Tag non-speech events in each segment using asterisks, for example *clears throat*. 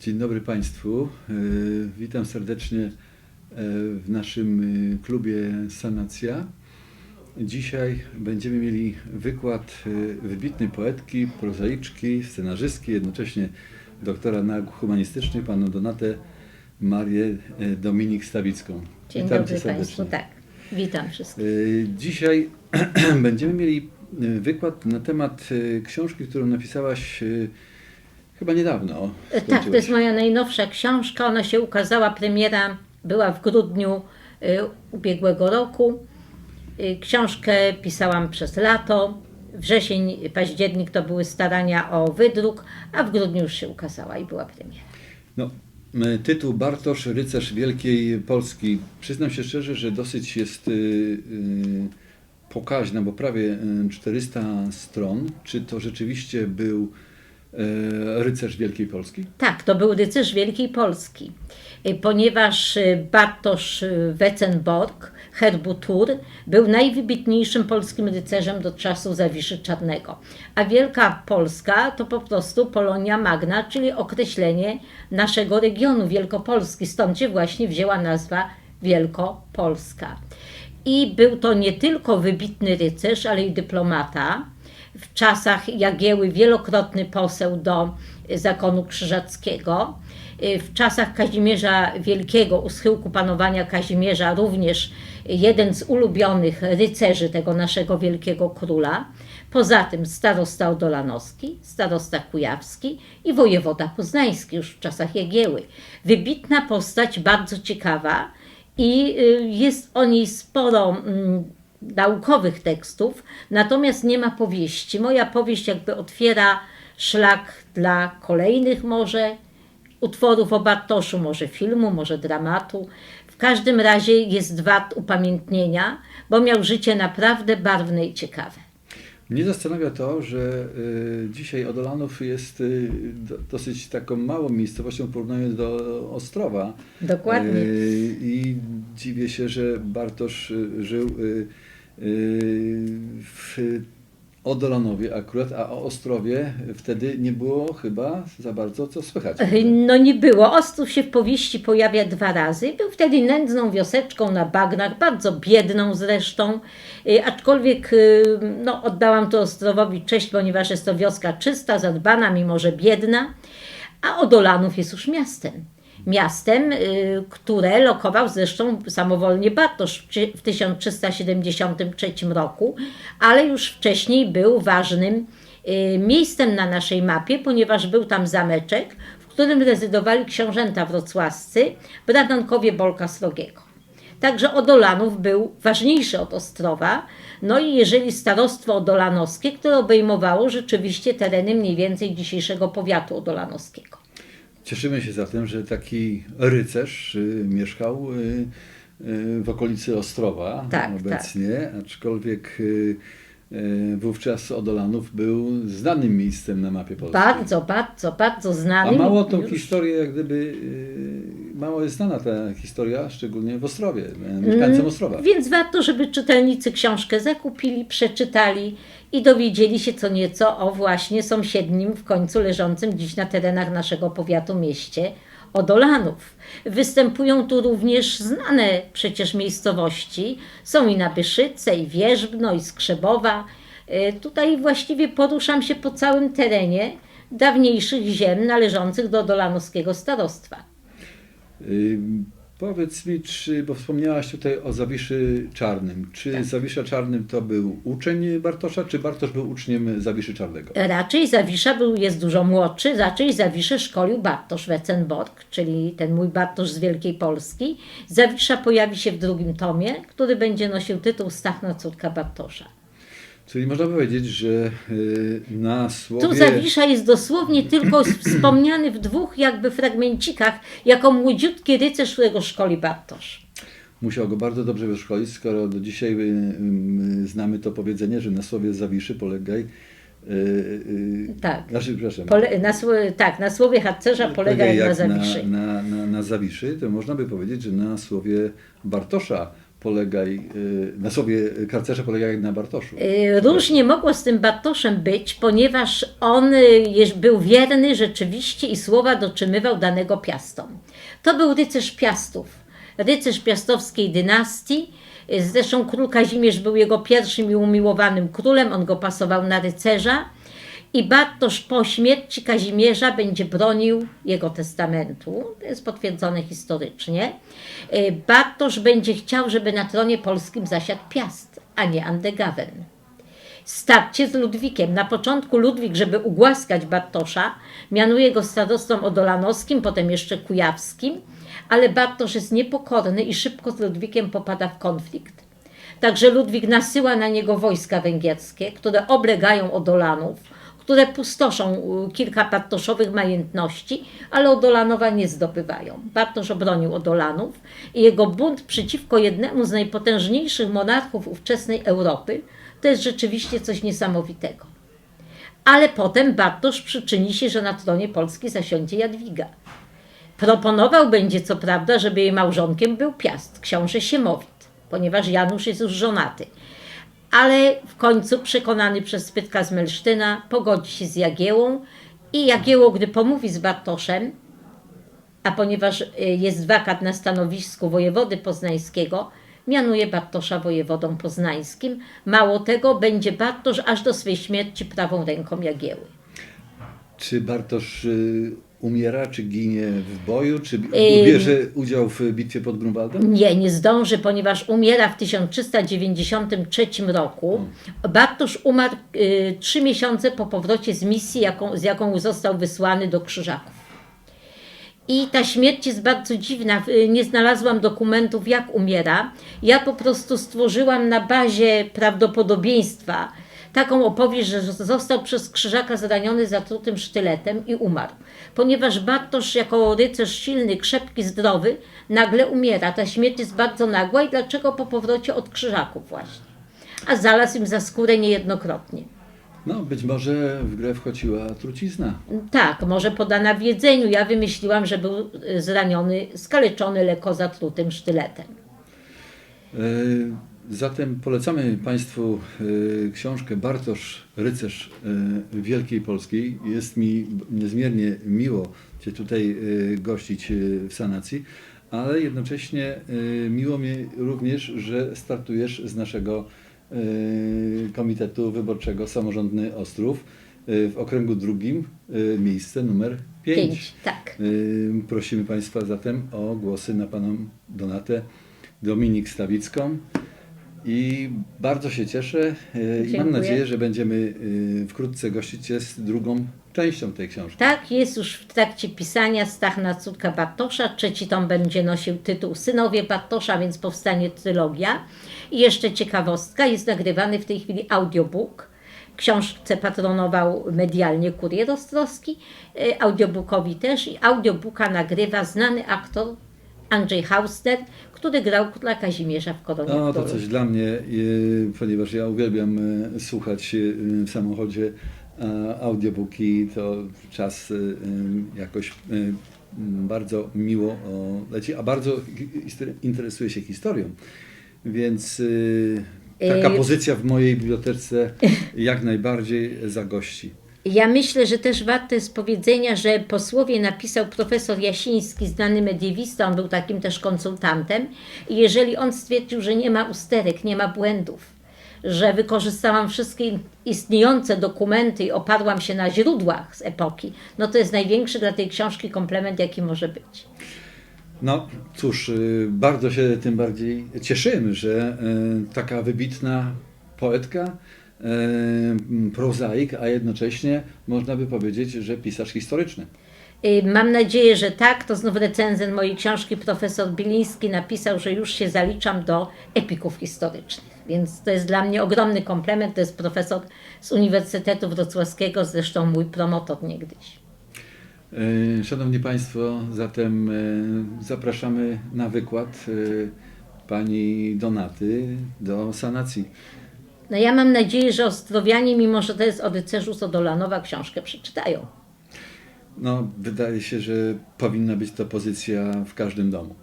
Dzień dobry Państwu. E, Witam serdecznie e, w naszym e, klubie Sanacja. Dzisiaj będziemy mieli wykład wybitnej poetki, prozaiczki, scenarzystki, jednocześnie doktora nauk humanistycznych, panią Donatę Marię Dominik Stawicką. Dzień Witam dobry. Państwu, tak. Witam wszystkich. Dzisiaj *clears throat* będziemy mieli wykład na temat książki, którą napisałaś chyba niedawno. Tak, to jest moja najnowsza książka. Ona się ukazała, premiera była w grudniu y, ubiegłego roku. Y, Książkę pisałam przez lato. Wrzesień, październik to były starania o wydruk, a w grudniu już się ukazała i była premiera. No, tytuł Bartosz, rycerz Wielkiej Polski. Przyznam się szczerze, że dosyć jest y, y, pokaźna, bo prawie y, 400 stron. Czy to rzeczywiście był rycerz Wielkiej Polski? Tak, to był rycerz Wielkiej Polski, Y, ponieważ y, Bartosz y, Wecenborg, herbu Tur, był najwybitniejszym polskim rycerzem do czasu Zawiszy Czarnego. A Wielka Polska to po prostu Polonia Magna, czyli określenie naszego regionu Wielkopolski. Stąd się właśnie wzięła nazwa Wielkopolska. I był to nie tylko wybitny rycerz, ale i dyplomata. W czasach Jagieły wielokrotny poseł do zakonu krzyżackiego. W czasach Kazimierza Wielkiego, u schyłku panowania Kazimierza, również jeden z ulubionych rycerzy tego naszego wielkiego króla. Poza tym starosta odolanowski, starosta kujawski i wojewoda poznański już w czasach Jagieły. Wybitna postać, bardzo ciekawa i y, jest o niej sporo mm, naukowych tekstów, natomiast nie ma powieści. Moja powieść jakby otwiera szlak dla kolejnych może utworów o Bartoszu, może filmu, może dramatu. W każdym razie jest wart upamiętnienia, bo miał życie naprawdę barwne i ciekawe. Mnie zastanawia to, że y, dzisiaj Odolanów jest y, do, dosyć taką małą miejscowością w porównaniu do Ostrowa. Dokładnie. Y, I dziwię się, że Bartosz żył w Odolanowie akurat, a o Ostrowie wtedy nie było chyba za bardzo co słychać. No nie było. Ostrów się w powieści pojawia dwa razy. Był wtedy nędzną wioseczką na bagnach, bardzo biedną zresztą, Y, aczkolwiek y, no, oddałam to Ostrowowi cześć, ponieważ jest to wioska czysta, zadbana, mimo że biedna, a Odolanów jest już miastem. Miastem, y, które lokował zresztą samowolnie Bartosz w trzy- w 1373 roku, ale już wcześniej był ważnym y, miejscem na naszej mapie, ponieważ był tam zameczek, w którym rezydowali książęta wrocławscy, bratankowie Bolka Srogiego. Także Odolanów był ważniejszy od Ostrowa. No i jeżeli starostwo odolanowskie, które obejmowało rzeczywiście tereny mniej więcej dzisiejszego powiatu odolanowskiego. Cieszymy się zatem, że taki rycerz y, mieszkał y, y, w okolicy Ostrowa Tak, obecnie, aczkolwiek y, y, wówczas Odolanów był znanym miejscem na mapie Polski. Bardzo, bardzo, bardzo A znany. mało tą już- historię, jak gdyby, mało jest znana ta historia, szczególnie w Ostrowie, y, mieszkańcom Ostrowa. Więc warto, żeby czytelnicy książkę zakupili, przeczytali i dowiedzieli się co nieco o właśnie sąsiednim, w końcu leżącym dziś na terenach naszego powiatu mieście Odolanów. Występują tu również znane przecież miejscowości. Są i Nabyszyce, i Wierzbno, i Skrzebowa. Y, Tutaj właściwie poruszam się po całym terenie dawniejszych ziem należących do Dolanowskiego Starostwa. Y, Powiedz mi, czy, bo wspomniałaś tutaj o Zawiszy Czarnym. Czy Tak. Zawisza Czarnym to był uczeń Bartosza, czy Bartosz był uczniem Zawiszy Czarnego? Raczej Zawisza był, jest dużo młodszy, raczej Zawiszę szkolił Bartosz Wecenborg, czyli ten mój Bartosz z Wielkiej Polski. Zawisza pojawi się w drugim tomie, który będzie nosił tytuł Stachna córka Bartosza. Czyli można powiedzieć, że y, na Tu słowie... Zawisza jest dosłownie tylko wspomniany w dwóch jakby fragmencikach, jako młodziutki rycerz, którego szkoli Bartosz. Musiał go bardzo dobrze wyszkolić, skoro do dzisiaj y, y, znamy to powiedzenie, że na słowie Zawiszy polegaj... Tak. Znaczy, przepraszam. Pole, na, tak, na słowie harcerza polega polegaj jak na jak Zawiszy. Na, na, na, na Zawiszy, to można by powiedzieć, że na słowie Bartosza polegaj, y, na sobie karcerze polegają jak na Bartoszu. Y, Różnie mogło z tym Bartoszem być, ponieważ on y, był wierny rzeczywiście i słowa dotrzymywał danego piastom. To był rycerz piastów, rycerz piastowskiej dynastii. Zresztą król Kazimierz był jego pierwszym i umiłowanym królem, on go pasował na rycerza. I Bartosz po śmierci Kazimierza będzie bronił jego testamentu. To jest potwierdzone historycznie. Y, Bartosz będzie chciał, żeby na tronie polskim zasiadł Piast, a nie Andegawen. Starcie z Ludwikiem. Na początku Ludwik, żeby ugłaskać Bartosza, mianuje go starostą odolanowskim, potem jeszcze kujawskim, ale Bartosz jest niepokorny i szybko z Ludwikiem popada w konflikt. Także Ludwik nasyła na niego wojska węgierskie, które oblegają Odolanów, które pustoszą kilka Bartoszowych majątności, ale Odolanowa nie zdobywają. Bartosz obronił Odolanów i jego bunt przeciwko jednemu z najpotężniejszych monarchów ówczesnej Europy to jest rzeczywiście coś niesamowitego. Ale potem Bartosz przyczyni się, że na tronie Polski zasiądzie Jadwiga. Proponował będzie co prawda, żeby jej małżonkiem był Piast, książę Siemowit, ponieważ Janusz jest już żonaty. Ale w końcu przekonany przez Spytka z Melsztyna pogodzi się z Jagiełą i Jagieło, gdy pomówi z Bartoszem, a ponieważ y, jest wakat na stanowisku wojewody poznańskiego, mianuje Bartosza wojewodą poznańskim. Mało tego, będzie Bartosz aż do swej śmierci prawą ręką Jagieły. Czy Bartosz y, umiera, czy ginie w boju, czy bierze udział w bitwie pod Grunwaldem? Nie, nie zdąży, ponieważ umiera w 1393 roku. Bartosz umarł y, trzy miesiące po powrocie z misji, jaką, z jaką został wysłany do Krzyżaków. I ta śmierć jest bardzo dziwna. Y, Nie znalazłam dokumentów, jak umiera. Ja po prostu stworzyłam na bazie prawdopodobieństwa taką opowieść, że został przez krzyżaka zraniony zatrutym sztyletem i umarł. Ponieważ Bartosz jako rycerz silny, krzepki, zdrowy, nagle umiera. Ta śmierć jest bardzo nagła i dlaczego po powrocie od krzyżaków właśnie. A znalazł im za skórę niejednokrotnie. No, być może w grę wchodziła trucizna. Tak, może podana w jedzeniu. Ja wymyśliłam, że był y, zraniony, skaleczony lekko zatrutym sztyletem. E, Zatem polecamy Państwu e, książkę Bartosz, rycerz e, Wielkiej Polski. Jest mi niezmiernie miło Cię tutaj e, gościć w sanacji, ale jednocześnie miło mi również, że startujesz z naszego Komitetu Wyborczego Samorządny Ostrów w okręgu drugim, miejsce numer 5. Pięć, tak. Y, Prosimy Państwa zatem o głosy na Paną Donatę Dominik Stawicką. I bardzo się cieszę y, i mam nadzieję, że będziemy y, wkrótce gościć Cię z drugą częścią tej książki. Tak, jest już w trakcie pisania Stachna córka Bartosza. Trzeci tom będzie nosił tytuł Synowie Bartosza, więc powstanie trylogia. I jeszcze ciekawostka, jest nagrywany w tej chwili audiobook. Książce patronował medialnie Kurier Ostrowski, y, audiobookowi też i audiobooka nagrywa znany aktor Andrzej Hausner, który grał króla Kazimierza w Koronie No to coś dla mnie, y, ponieważ ja uwielbiam y, słuchać y, w samochodzie audiobooki, to czas jakoś mm, bardzo miło leci, a bardzo interesuję się historią. Więc taka pozycja w mojej bibliotece jak najbardziej zagości. Ja myślę, że też warte jest powiedzenia, że posłowie napisał profesor Jasiński, znany mediewista, on był takim też konsultantem i jeżeli on stwierdził, że nie ma usterek, nie ma błędów, że wykorzystałam wszystkie istniejące dokumenty i oparłam się na źródłach z epoki, no to jest największy dla tej książki komplement, jaki może być. No cóż, y, bardzo się tym bardziej cieszymy, że y, taka wybitna poetka, prozaik, a jednocześnie można by powiedzieć, że pisarz historyczny. Mam nadzieję, że tak. To znów recenzent mojej książki, profesor Biliński, napisał, że już się zaliczam do epików historycznych. Więc to jest dla mnie ogromny komplement. To jest profesor z Uniwersytetu Wrocławskiego, zresztą mój promotor niegdyś. Y, Szanowni Państwo, zatem y, zapraszamy na wykład pani Donaty do sanacji. No ja mam nadzieję, że Ostrowianie, mimo że to jest o rycerzu z Odolanowa, książkę przeczytają. No, wydaje się, że powinna być to pozycja w każdym domu.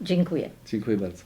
Dziękuję. Dziękuję bardzo.